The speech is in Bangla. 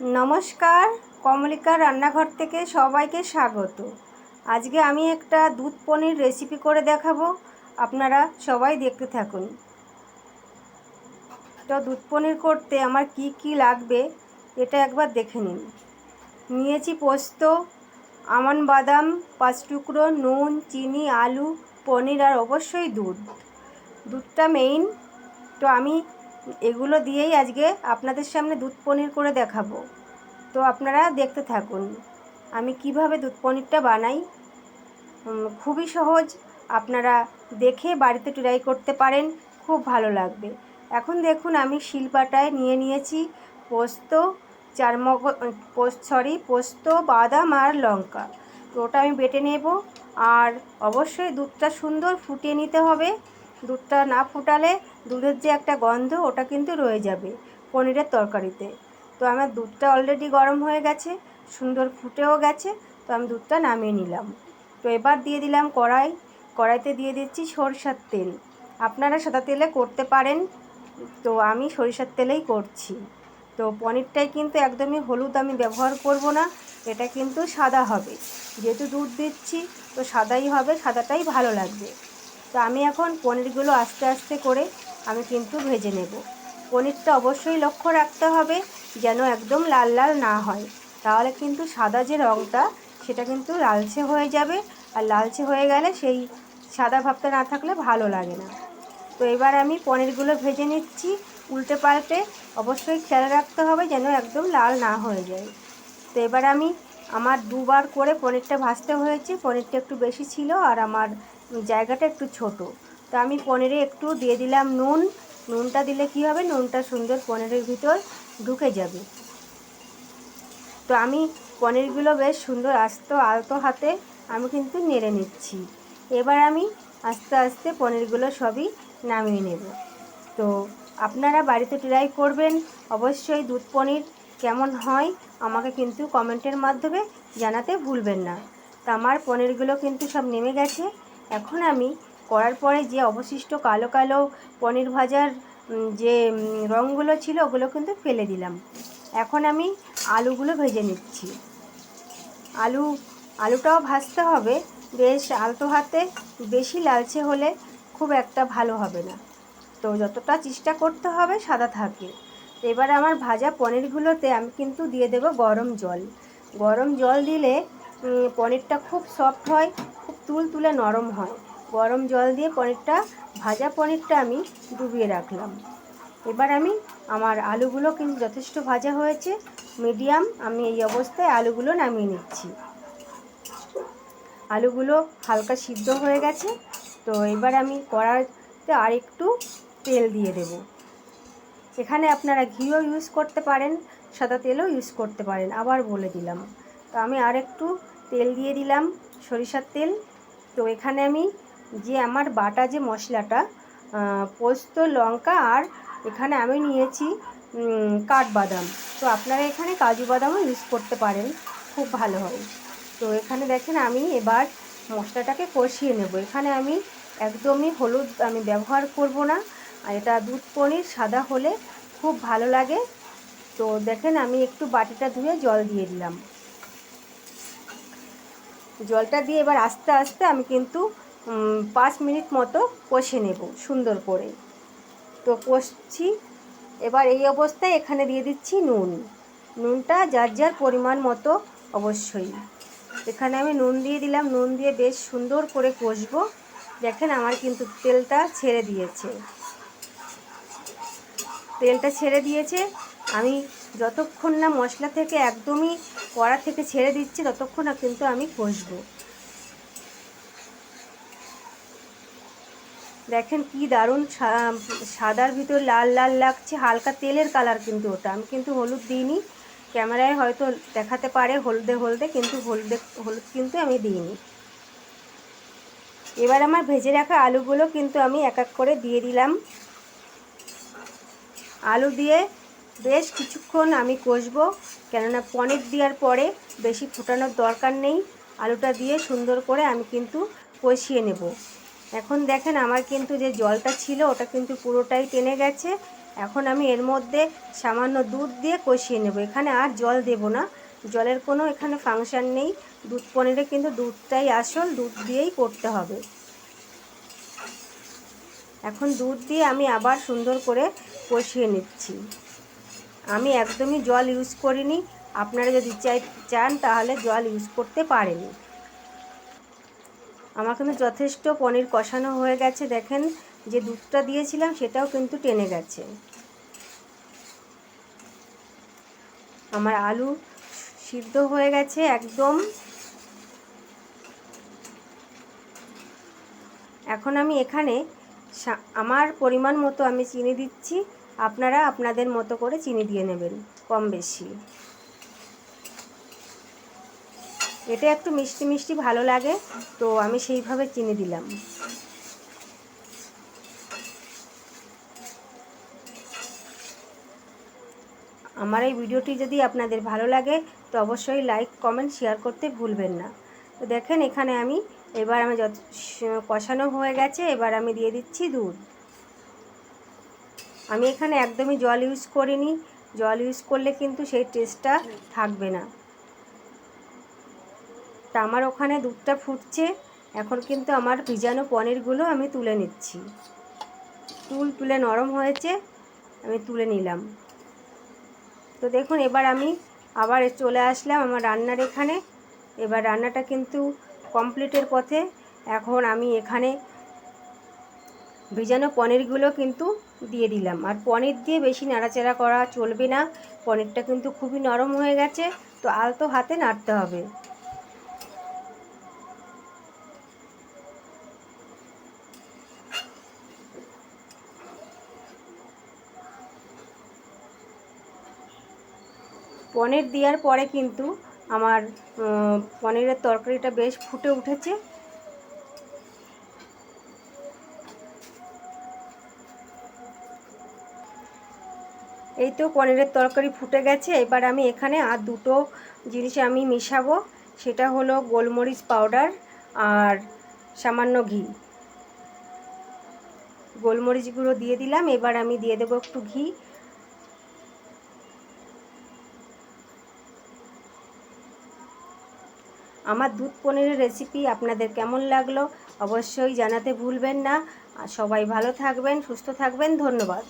নমস্কার, কমলিকা রান্নাঘর থেকে সবাইকে স্বাগত। আজকে আমি একটা দুধ পনির রেসিপি করে দেখাবো, আপনারা সবাই দেখতে থাকুন। তো দুধ পনির করতে আমার কি কি লাগবে, এটা একবার দেখে নিন। নিয়েছি পোস্ত, আমন বাদাম, পাঁচ টুকরো, নুন, চিনি, আলু, পনির আর অবশ্যই দুধ। দুধটা মেইন তো আমি এগুলো দিয়েই আজকে আপনাদের সামনে দুধ পনির করে দেখাবো। তো আপনারা দেখতে থাকুন, আমি কীভাবে দুধ পনিরটা বানাই। খুবই সহজ, আপনারা দেখে বাড়িতে ট্রাই করতে পারেন, খুব ভালো লাগবে। এখন দেখুন আমি শিলপাটায় নিয়ে নিয়েছি পোস্ত চার মগ পোস্ত সরি পোস্ত, বাদাম আর লঙ্কা। তো ওটা আমি বেটে নেব, আর অবশ্যই দুধটা সুন্দর ফুটিয়ে নিতে হবে। দুধটা না ফুটালে দুধের যে একটা গন্ধ, ওটা কিন্তু রয়ে যাবে পনিরের তরকারিতে। তো আমার দুধটা অলরেডি গরম হয়ে গেছে, সুন্দর ফুটেও গেছে, তো আমি দুধটা নামিয়ে নিলাম। তো এবার দিয়ে দিলাম কড়াই। কড়াইতে দিয়ে দিচ্ছি সরষার তেল। আপনারা সাদা তেলে করতে পারেন, তো আমি সরিষার তেলেই করছি। তো পনিরটাই কিন্তু একদমই হলুদ আমি ব্যবহার করব না, এটা কিন্তু সাদা হবে। যেহেতু দুধ দিচ্ছি, তো সাদাই হবে, সাদাটাই ভালো লাগবে। তো আমি এখন পনিরগুলো আস্তে আস্তে করে আমি কিন্তু ভেজে নেব। পনিরটা অবশ্যই লক্ষ্য রাখতে হবে যেন একদম লাল লাল না হয়। তাহলে কিন্তু সাদা যে রঙটা সেটা কিন্তু লালচে হয়ে যাবে। আর লালচে হয়ে গেলে সেই সাদা ভাবটা না থাকলে ভালো লাগে না। তো এবার আমি পনিরগুলো ভেজে নিচ্ছি উল্টে পাল্টে। অবশ্যই খেয়াল রাখতে হবে যেন একদম লাল না হয়ে যায়। তো এবার আমি আমার দুবার করে পনিরটা ভাজতে হয়েছে। পনিরটা একটু বেশি ছিল আর আমার জায়গাটা একটু ছোট। তো আমি পনিরে একটু দিয়ে দিলাম নুন। নুনটা দিলে কি হবে? নুনটা সুন্দর পনিরের ভিতর ঢুকে যাবে। তো আমি পনিরগুলো বেশ সুন্দর আস্ত আলতো হাতে আমি কিন্তু নেড়ে নিচ্ছি। এবার আমি আস্তে আস্তে পনিরগুলো সবই নামিয়ে নেব। তো আপনারা বাড়িতে ট্রাই করবেন। অবশ্যই দুধ পনির কেমন হয় আমাকে কিন্তু কমেন্টের মাধ্যমে জানাতে ভুলবেন না। তা আমার পনিরগুলো কিন্তু সব নেমে গেছে। এখন আমি করার পরে যে অবশিষ্ট কালো কালো পনির ভাজার যে রঙগুলো ছিল ওগুলো কিন্তু ফেলে দিলাম। এখন আমি আলুগুলো ভেজে নিচ্ছি। আলু, আলুটাও ভাজতে হবে। বেশ আলতো হাতে, বেশি লালচে হলে খুব একটা ভালো হবে না। তো যতটা চেষ্টা করতে হবে সাদা থাকে। এবার আমার ভাজা পনিরগুলোতে আমি কিন্তু দিয়ে দেব গরম জল। গরম জল দিলে পনিরটা খুব সফট হয় তুল তুলে নরম হয়। গরম জল দিয়ে পনিরটা, ভাজা পনিরটা আমি ডুবিয়ে রাখলাম। এবার আমি আমার আলুগুলো কিন্তু যথেষ্ট ভাজা হয়েছে। মিডিয়াম আমি এই অবস্থায় আলুগুলো নামিয়ে নিচ্ছি। আলুগুলো হালকা সিদ্ধ হয়ে গেছে। তো এবার আমি কড়াতে আর একটু তেল দিয়ে দেব। এখানে আপনারা ঘিও ইউজ করতে পারেন, সাদা তেলও ইউজ করতে পারেন। আবার বলে দিলাম। তো আমি আর একটু তেল দিয়ে দিলাম। সরিষার তেল তো এখানে আমি যে আমার বাটা যে মশলাটা পোস্ত, লঙ্কা আর এখানে আমি নিয়েছি কাঠবাদাম। তো আপনারা এখানে কাজু বাদামও ইউজ করতে পারেন, খুব ভালো হয়। তো এখানে দেখেন আমি এবার মশলাটাকে কষিয়ে নেব। এখানে আমি একদমই হলুদ আমি ব্যবহার করব না, আর এটা দুধ পনির সাদা হলে খুব ভালো লাগে। তো দেখেন আমি একটু বাটিটা ধুয়ে জল দিয়ে দিলাম। জলটা দিয়ে এবার আস্তে আস্তে আমি কিন্তু পাঁচ মিনিট মতো কষে নেব সুন্দর করে। তো কষছি, এবার এই অবস্থায় এখানে দিয়ে দিচ্ছি নুন। নুনটা যার যার পরিমাণ মতো অবশ্যই। এখানে আমি নুন দিয়ে দিলাম, নুন দিয়ে বেশ সুন্দর করে কষবো। দেখেন আমার কিন্তু তেলটা ছেড়ে দিয়েছে। তেলটা ছেড়ে দিয়েছে, আমি যতক্ষণ না মশলা থেকে একদমই কড়া থেকে ছেড়ে দিচ্ছি, ততক্ষণ না কিন্তু আমি কষবো। দেখেন কি দারুণ সাদার ভিতর লাল লাল লাগছে, হালকা তেলের কালার কিন্তু ওটা। আমি কিন্তু হলুদ দিইনি, ক্যামেরায় হয়তো দেখাতে পারে হলদে হলদে, কিন্তু হলদে, হলুদ কিন্তু আমি দিইনি। এবার আমার ভেজে রাখা আলুগুলো কিন্তু আমি এক এক করে দিয়ে দিলাম। আলু দিয়ে বেশ কিছুক্ষণ আমি কষবো, কেননা পনির দেওয়ার পরে বেশি ফোটানোর দরকার নেই। আলুটা দিয়ে সুন্দর করে আমি কিন্তু কষিয়ে নেব। এখন দেখেন আমার কিন্তু যে জলটা ছিল, ওটা কিন্তু পুরোটাই টেনে গেছে। এখন আমি এর মধ্যে সামান্য দুধ দিয়ে কষিয়ে নেব। এখানে আর জল দেব না। জলের কোনো এখানে ফাংশান নেই। দুধ পনিরে কিন্তু দুধটাই আসল, দুধ দিয়েই করতে হবে। এখন দুধ দিয়ে আমি আবার সুন্দর করে কষিয়ে নিচ্ছি। আমি একদমই জল ইউজ করিনি। আপনারা যদি চাই, চান তাহলে জল ইউজ করতে পারেন। আমার কিন্তু যথেষ্ট পনির কষানো হয়ে গেছে। দেখেন যে দুধটা দিয়েছিলাম, সেটাও কিন্তু টেনে গেছে। আমার আলু সিদ্ধ হয়ে গেছে একদম। এখন আমি এখানে আমার পরিমাণ মতো আমি চিনি দিচ্ছি। আপনারা আপনাদের মতো করে চিনি দিয়ে নেবেন, কম বেশি। এটা একটু মিষ্টি মিষ্টি ভালো লাগে, তো আমি সেইভাবে চিনি দিলাম। আমার এই ভিডিওটি যদি আপনাদের ভালো লাগে, তো অবশ্যই লাইক, কমেন্ট, শেয়ার করতে ভুলবেন না। তো দেখেন এখানে আমি, এবার আমি যত, কষানো হয়ে গেছে, এবার আমি দিয়ে দিচ্ছি দুধ। আমি এখানে একদমই জল ইউজ করিনি। জল ইউজ করলে কিন্তু সেই টেস্টটা থাকবে না। তা আমার ওখানে দুধটা ফুটছে। এখন কিন্তু আমার ভিজানো পনিরগুলো আমি তুলে নিচ্ছি। তুল তুলে নরম হয়েছে, আমি তুলে নিলাম। তো দেখুন, এবার আমি আবার চলে আসলাম আমার রান্নার এখানে। এবার রান্নাটা কিন্তু কমপ্লিটের পথে। এখন আমি এখানে ভিজানো পনিরগুলো কিন্তু দিয়ে দিলাম। আর পনির দিয়ে বেশি নাড়াচাড়া করা চলবে না। পনিরটা কিন্তু খুবই নরম হয়ে গেছে, তো আলতো হাতে নাড়তে হবে। পনির দেওয়ার পরে কিন্তু আমার পনিরের তরকারিটা বেশ ফুটে উঠেছে। এই তো পনিরের তরকারি ফুটে গেছে, এবার আমি এখানে আর দুটো জিনিস আমি মিশাবো, সেটা হলো গোলমরিচ পাউডার আর সামান্য ঘি। গোলমরিচ গুঁড়ো দিয়ে দিলাম, এবার আমি দিয়ে দেবো একটু ঘি। আমার দুধ পনিরের রেসিপি আপনাদের কেমন লাগল অবশ্যই জানাতে ভুলবেন না। সবাই ভালো থাকবেন, সুস্থ থাকবেন, ধন্যবাদ।